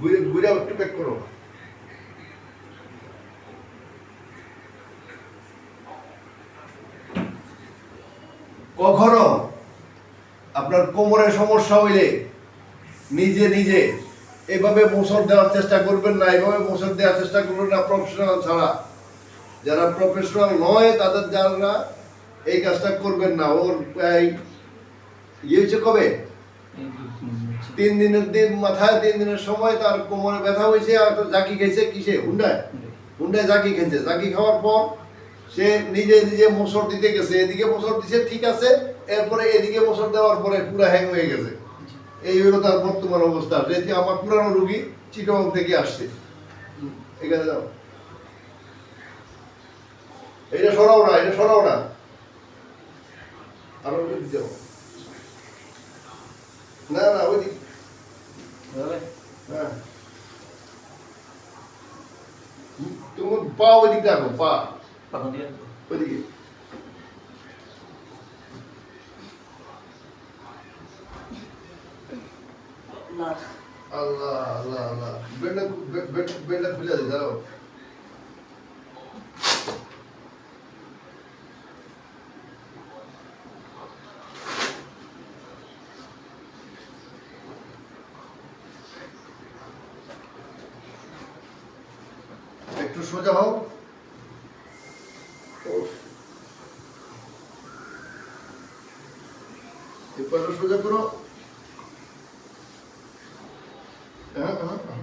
ঘুরে একটু ব্যাক করো। কখনো আপনার কোমরের সমস্যা হইলে নিজে নিজে এভাবে মোসর দেওয়ার চেষ্টা করবেন না, এভাবে মোসর দেওয়ার চেষ্টা করবেন না প্রফেশনাল ছাড়া। যারা প্রফেশনাল নয়, তাদের যারা এই কাজটা করবেন না। ওর ইয়ে হয়েছে কবে? তিন দিনের দিন মাথায়, তিন দিনের সময় তার কোমরে ব্যথা হয়েছে আর জাকি খেয়েছে কিসে? হুন্ডায়? হুন্ডায় জাকি খেয়েছে। জাকি খাওয়ার পর সে নিজে নিজে মোসর দিতে গেছে। এদিকে মোসর দিছে, ঠিক আছে, এরপরে এদিকে মোসর দেওয়ার পরে পুরো হ্যাং হয়ে গেছে। এই হলো তার বর্তমান অবস্থা। যেহেতু আমার পুরানো রুগী চিটং থেকে আসছে। এখানে যাও। এটা সরাও না, এটা সরাও না। আরও দিকে যাও না না ওই দিক হ্যাঁ হুম, তুমি পা ওই দিকে রাখো পা ওইদিকে আল্লাহ আল্লাহ আল্লাহ বেডটা বেড বেডটা একটু সোজা হও এরপরে সোজা করো হ্যাঁ হ্যাঁ হ্যাঁ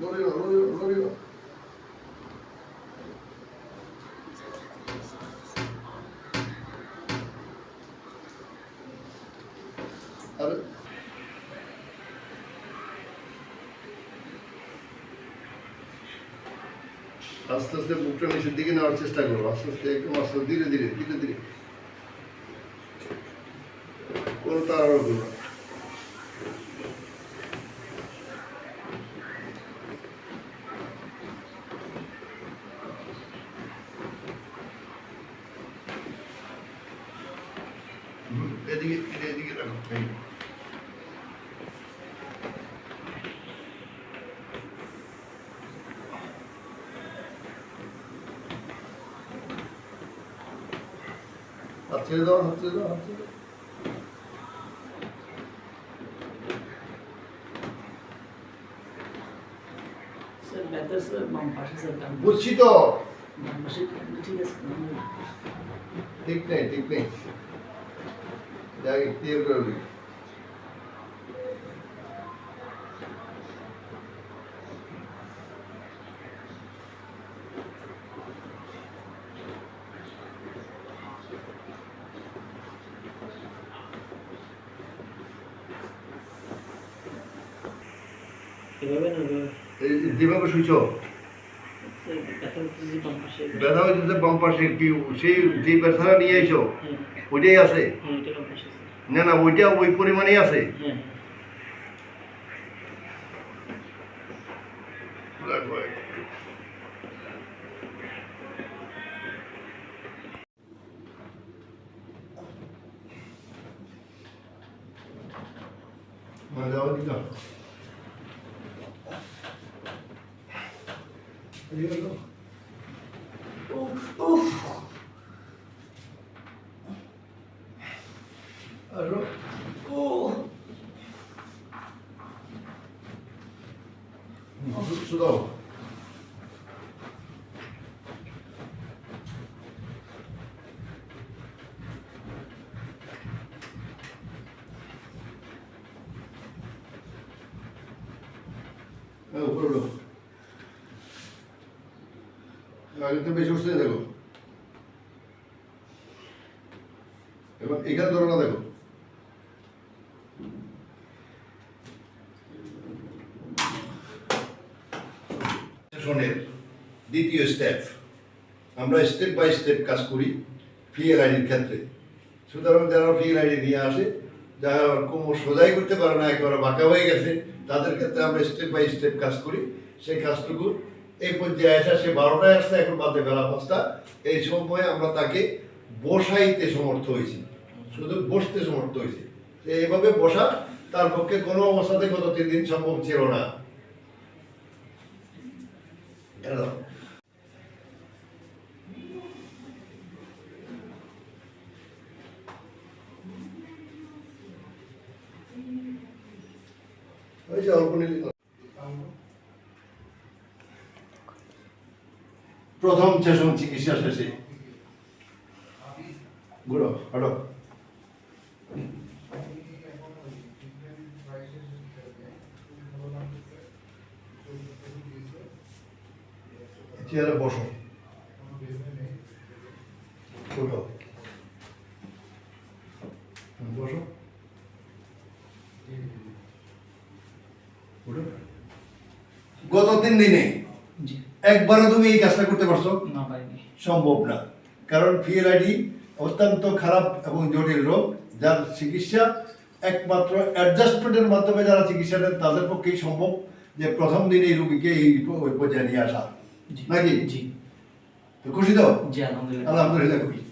নড়িও নড়িও নড়িও আরে আস্তে আস্তে বুকটা নিচের দিকে নেওয়ার চেষ্টা করো আস্তে আস্তে একদম আস্তে ধীরে ধীরে ধীরে ধীরে। কোনো তাড়াহুড়ো এদিকে এদিকে রাখো হাত ছেড়ে দাও হাত ছেড়ে দাও হাত ছেড়ে দাও। বুঝছি তো। ঠিক নেই ঠিক নেই। ক্লিয়ার করে এভাবে না যেভাবে শুইছ? ব্যথা পাশে। ব্যথা হইতেছে বাম পাশে কি সেই যে ব্যথাটা নিয়ে এসো হ্যাঁ, ওইটাই আছে? হ্যাঁ, এটা বাম পাশে আছে। না না ওইটা ওই পরিমাণেই আছে হ্যাঁ, রাখো একটু। মানে যাও দিকা আরও ও শুধাও হ্যাঁ উপরে উঠো আগে তো বেশি উঠছে, দেখো। এবার এখানে ধরো না, দেখো। দ্বিতীয় স্টেপ আমরা স্টেপ বাই স্টেপ কাজ করি ফিএল আইডির ক্ষেত্রে। সুতরাং যারা ফিএল আইডি নিয়ে আসে, যারা কোমর সোজাই করতে পারে না, একেবারে বাঁকা হয়ে গেছে, তাদের ক্ষেত্রে আমরা স্টেপ বাই স্টেপ কাজ করি। সেই কাজটুকু এই পর্যায়ে আসা সে বারোটায় আসছে, এখন বাদে বেলা পাঁচটা। এই সময় আমরা তাকে বসাইতে সমর্থ হয়েছি। শুধু বসতে সমর্থ হয়েছি। এইভাবে বসা তার পক্ষে কোনো অবস্থাতে গত তিন দিন সম্ভব ছিল না। যে অল্প প্রথম সেশন চিকিৎসা শেষে। ঘুরো হাঁটো। গত তিন দিনে একবারও তুমি এই কাজটা করতে পারছ? না সম্ভব না। কারণ ফিএলআইডি অত্যন্ত খারাপ এবং জটিল রোগ যার চিকিৎসা একমাত্র অ্যাডজাস্টমেন্টের মাধ্যমে যারা চিকিৎসা নেন তাদের পক্ষেই সম্ভব যে প্রথম দিন এই রোগীকে এই পর্যায়ে নিয়ে আসা। নাকি? জি। খুশি তো? জি আলহামদুলিল্লাহ। আলহামদুলিল্লাহ খুশি।